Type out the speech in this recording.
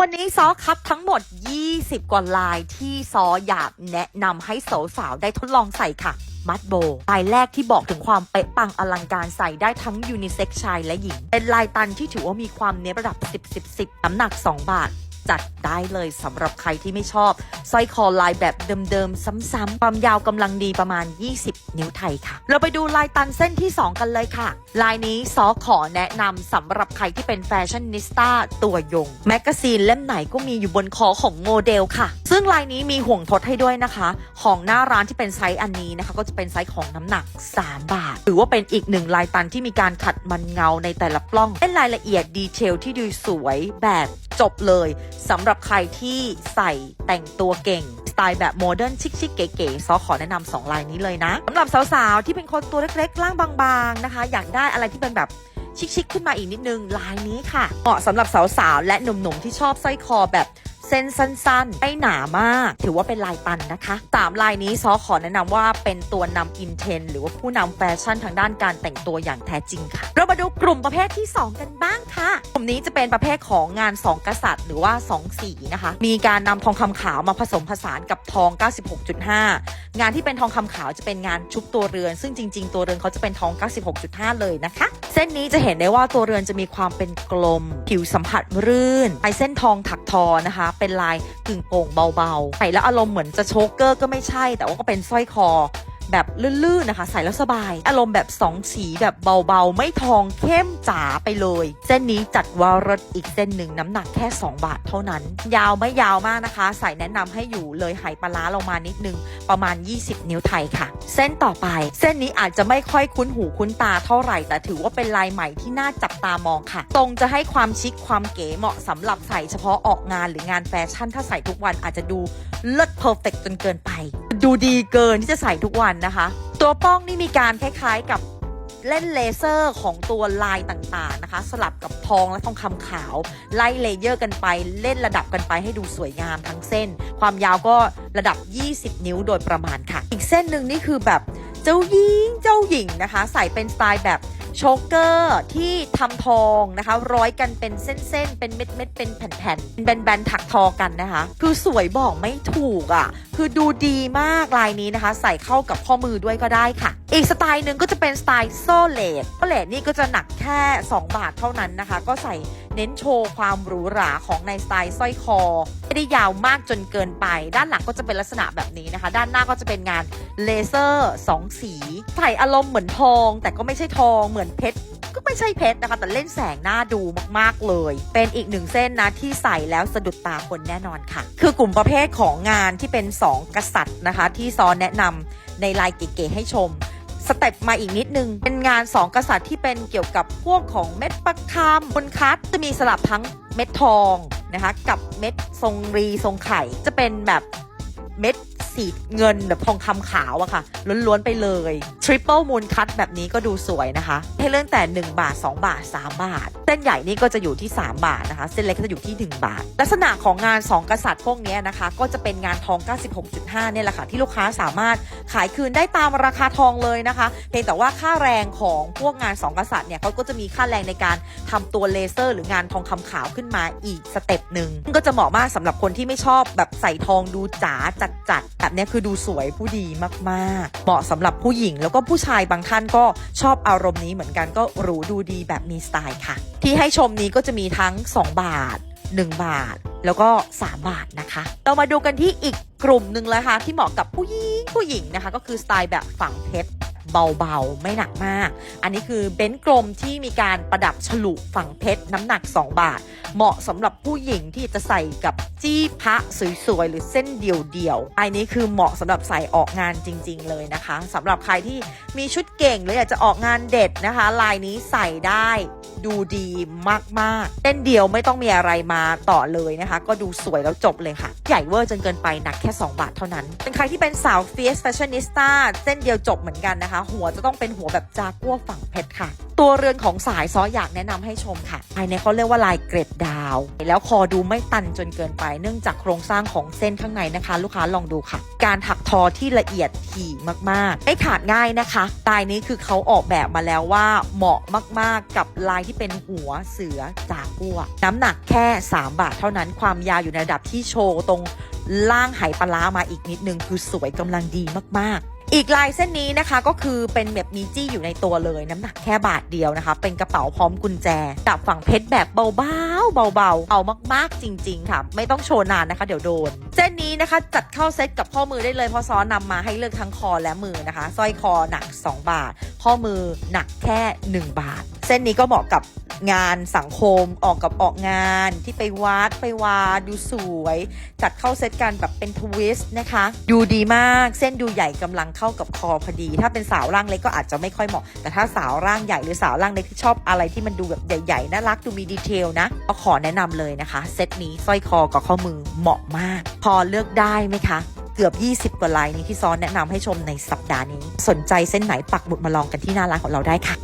วันนี้ซอคับทั้งหมด 20 กว่าลายที่ซออยากแนะนำให้สาวๆได้ทดลองใส่ค่ะ มัดโบลายแรกที่บอกถึงความเป๊ะปังอลังการใส่ได้ทั้งยูนิเซ็กชายและหญิง เป็นลายตันที่ถือว่ามีความเนื้อระดับ 10 10 10น้ำหนัก 2 บาท จัดได้เลยสำหรับใครที่ไม่ชอบสร้อยคอลายแบบเดิมๆ ซ้ำๆความยาวกำลังดีประมาณ 20 นิ้วไทยค่ะ เราไปดูลายตันเส้นที่ 2 กันเลยค่ะ ลายนี้ซอขอแนะนำสำหรับใครที่เป็นแฟชั่นนิสต้าตัวยง แมกกาซีนเล่มไหนก็มีอยู่บนคอของโมเดลค่ะ ซึ่งลายนี้มีห่วงทดให้ด้วยนะคะ ของหน้าร้านที่เป็นไซส์อันนี้นะคะ ก็จะเป็นไซส์ของน้ำหนัก 3 บาทหรือว่าเป็นอีกหนึ่งลายตันที่มีการขัดมันเงาในแต่ละปล้องเป็นรายละเอียดดีเทลที่ดูสวยแบบ จบเลยสำหรับใครที่ใส่แต่งตัวเก่งสไตล์แบบโมเดิร์นชิคๆเก๋ๆซอขอแนะนำสองลายนี้เลยนะสำหรับสาวๆที่เป็นคนตัวเล็กๆร่างบางๆนะคะ อยากได้อะไรที่เป็นแบบชิคๆขึ้นมาอีกนิดนึงลายนี้ค่ะเหมาะสำหรับสาวๆและหนุ่มๆที่ชอบสร้อยคอแบบ เส้นสั้นๆ ไม่หนามาก ถือว่าเป็นลายตันนะคะสามลายนี้ซอขอแนะนำว่าเป็นตัวนำอินเทนหรือว่าผู้นำแฟชั่นทางด้านการแต่งตัวอย่างแท้จริงค่ะ เรามาดูกลุ่มประเภทที่ 2 กันบ้างค่ะ กลุ่มนี้จะเป็นประเภทของงาน 2 กษัตริย์ หรือว่า 2 สีนะคะ มีการนำทองคำขาวมาผสมผสานกับทอง 96.5 งานที่เป็นทองคำขาวจะเป็นงานชุบตัวเรือน ซึ่งจริง ๆ ตัวเรือนเขาจะเป็นทอง 96.5 เลยนะคะ เส้นนี้จะเห็นได้ว่าตัวเรือนจะมีความเป็นกลม ผิวสัมผัสรื่นลายเส้นทองถักทอนะคะเป็นลายกึ่งโป่งเบาๆใส่แล้วอารมณ์เหมือนจะโชกเกอร์ก็ไม่ใช่ แต่ว่าก็เป็นสร้อยคอแบบลื่นๆนะคะ ใส่แล้วสบาย อารมณ์แบบสองสีแบบเบาๆ ไม่ทองเข้มจ๋าไปเลย เส้นนี้จัดว่ารถอีกเส้นหนึ่งน้ำหนักแค่ 2 บาทเท่านั้น ยาวไม่ยาวมากนะคะ ใส่แนะนำให้อยู่เลยไหปลาร้าลงมานิดนึง ประมาณ 20 นิ้วไทยค่ะ เส้นต่อไป เส้นนี้อาจจะไม่ค่อยคุ้นหูคุ้นตาเท่าไหร่ แต่ถือว่าเป็นลายใหม่ที่น่าจับตามองค่ะ ตรงจะให้ความชิคความเก๋เหมาะสำหรับใส่เฉพาะออกงานหรืองานแฟชั่น ถ้าใส่ทุกวันอาจจะดูเลิศเพอร์เฟกจนเกินไป ดูดีเกินที่จะใส่ทุกวันนะคะ ตัวป้องนี่มีการคล้ายๆกับ เล่นเลเซอร์ของตัวลายต่างๆนะคะ สลับกับทองและทองคำขาว ไล่เลเยอร์กันไปเล่นระดับกันไปให้ดูสวยงามทั้งเส้น ความยาวก็ระดับ 20 นิ้วโดยประมาณค่ะ อีกเส้นหนึ่งนี่คือแบบเจ้าหญิงเจ้าหญิงนะคะ ใส่เป็นสไตล์แบบ โชกเกอร์ที่ทำทองนะคะ ร้อยกันเป็นเส้นๆ เป็นเม็ดๆ เป็นแผ่นๆ เป็นแบนๆ ถักทอกันนะคะ คือสวยบอกไม่ถูกอะ คือดูดีมากลายนี้นะคะ ใส่เข้ากับข้อมือด้วยก็ได้ค่ะ อีกสไตล์หนึ่งก็จะเป็นสไตล์โซเลตโซเลตนี่ก็จะหนักแค่ 2 บาทเท่านั้นนะคะ ก็ใส่ เน้นโชว์ความหรูหราของในสไตล์สร้อยคอ ไม่ได้ยาวมากจนเกินไป ด้านหลังก็จะเป็นลักษณะแบบนี้นะคะ ด้านหน้าก็จะเป็นงานเลเซอร์สองสีใส่อารมณ์เหมือนทอง แต่ก็ไม่ใช่ทองเหมือนเพชรก็ไม่ใช่เพชรนะคะ แต่เล่นแสงหน้าดูมากๆเลย เป็นอีกหนึ่งเส้นนะที่ใส่แล้วสะดุดตาคนแน่นอนค่ะ คือกลุ่มประเภทของงานที่เป็น 2 กษัตริย์นะคะ ที่ซอนแนะนำในลายเก๋ๆให้ชม สเต็ปมาอีกนิดนึง เป็นงาน2กษัตริย์ที่เป็นเกี่ยวกับพวกของเม็ดประคำบนคัดจะมีสลับทั้งเม็ดทองนะคะกับเม็ดทรงรีทรงไข่จะเป็นแบบเม็ดสีเงินแบบทองคำขาวอะค่ะ ล้วนๆไปเลย Triple Moon Cut แบบนี้ก็ดูสวยนะคะ ให้เริ่มแต่ 1 บาท 2 บาท 3 บาท เส้นใหญ่นี่ก็จะอยู่ที่ 3 บาทนะคะ เส้นเล็กก็จะอยู่ที่ 1 บาท ลักษณะของงาน 2 กษัตริย์พวกนี้นะคะ ก็จะเป็นงานทอง 96.5 เนี่ยแหละค่ะ ที่ลูกค้าสามารถขายคืนได้ตามราคาทองเลยนะคะเพียงแต่ว่าค่าแรงของพวกงาน 2 กษัตริย์เนี่ยเขาก็จะมีค่าแรงในการทำตัวเลเซอร์ หรืองานทองคำขาวขึ้นมาอีกสเต็ปหนึ่งก็จะเหมาะมากสำหรับคนที่ไม่ชอบแบบใส่ทองดูจ๋าจัดแบบนี้คือดูสวยผู้ดีมากๆ เหมาะสำหรับผู้หญิง แล้วก็ผู้ชายบางท่านก็ชอบอารมณ์นี้เหมือนกันก็หรูดูดีแบบมีสไตล์ค่ะ ที่ให้ชมนี้ก็จะมีทั้ง 2 บาท 1 บาท แล้วก็ 3 บาทนะคะ เรามาดูกันที่อีกกลุ่มหนึ่งเลยค่ะที่เหมาะกับผู้หญิงผู้หญิงนะคะ ก็คือสไตล์แบบฝังเพชรเบาๆ ไม่หนักมาก อันนี้คือเบนซ์กลมที่มีการประดับฉลุฝังเพชรน้ำหนัก 2 บาท เหมาะสำหรับผู้หญิงที่จะใส่กับ จี้พระสวยๆหรือเส้นเดี่ยวๆอันนี้คือเหมาะสำหรับใส่ออกงานจริง ๆ เลยนะคะสำหรับใครที่มีชุดเก่งหรืออยากจะออกงานเด็ดนะคะ ลายนี้ใส่ได้ดูดีมากๆเส้นเดียวไม่ต้องมีอะไรมาต่อเลยนะคะ ก็ดูสวยแล้วจบเลยค่ะ ใหญ่เวอร์จนเกินไปหนักแค่ 2 บาทเท่านั้น เป็นใครที่เป็นสาวเฟียสแฟชั่นนิสต้าเส้นเดียวจบเหมือนกันนะคะ หัวจะต้องเป็นหัวแบบจากัวฝั่งเพชรค่ะ ตัวเรือนของสายซออยากแนะนำให้ชมค่ะภายในเขาเรียกว่าลายเกรดดา ว แล้วคอดูไม่ตันจนเกินไป เนื่องจากโครงสร้างของเส้นข้างในนะคะ ลูกค้าลองดูค่ะ การถักทอที่ละเอียดถี่มากๆ ไม่ขาดง่ายนะคะลายนี้คือเขาออกแบบมาแล้วว่าเหมาะมากๆ กับลายที่เป็นหัวเสือจากทั่วน้ำหนักแค่ 3 บาทเท่านั้นความยาวอยู่ในระดับที่โชว์ตรงล่างไหปลาร้ามาอีกนิดนึงคือสวยกำลังดีมากๆ อีกลายเส้นนี้นะคะก็คือเป็นแบบมีจี้อยู่ในตัวเลยน้ำหนักแค่บาทเดียวนะคะ เป็นกระเป๋าพร้อมกุญแจกับฝั่งเพชรแบบเบาๆเบาๆเอามากๆจริง ๆ ค่ะ ไม่ต้องโชว์นานนะคะ เดี๋ยวโดน เส้นนี้นะคะจัดเข้าเซตกับข้อมือได้เลยเพราะซ้อนนำมาให้เลือกทั้งคอและมือนะคะสร้อยคอหนัก 2 บาท ข้อมือหนักแค่ 1 บาท เส้นนี้ก็เหมาะกับ งานสังคมออกกับออกงานที่ไปวัดไปวาดูสวย จัดเข้าเซตกันแบบเป็นทวิสต์นะคะ ดูดีมากเส้นดูใหญ่กำลังเข้ากับคอพอดี ถ้าเป็นสาวร่างเล็กก็อาจจะไม่ค่อยเหมาะ แต่ถ้าสาวร่างใหญ่หรือสาวร่างเล็กที่ชอบอะไรที่มันดูแบบใหญ่ๆน่ารักดูมีดีเทลนะก็ขอแนะนำเลยนะคะเซตนี้สร้อยคอกับข้อมือเหมาะมาก พอเลือกได้ไหมคะเกือบ 20 กว่าลายนี้ที่ซ้อนแนะนำให้ชมในสัปดาห์นี้ สนใจเส้นไหนปักหมุดมาลองกันที่หน้าร้านของเราได้ค่ะ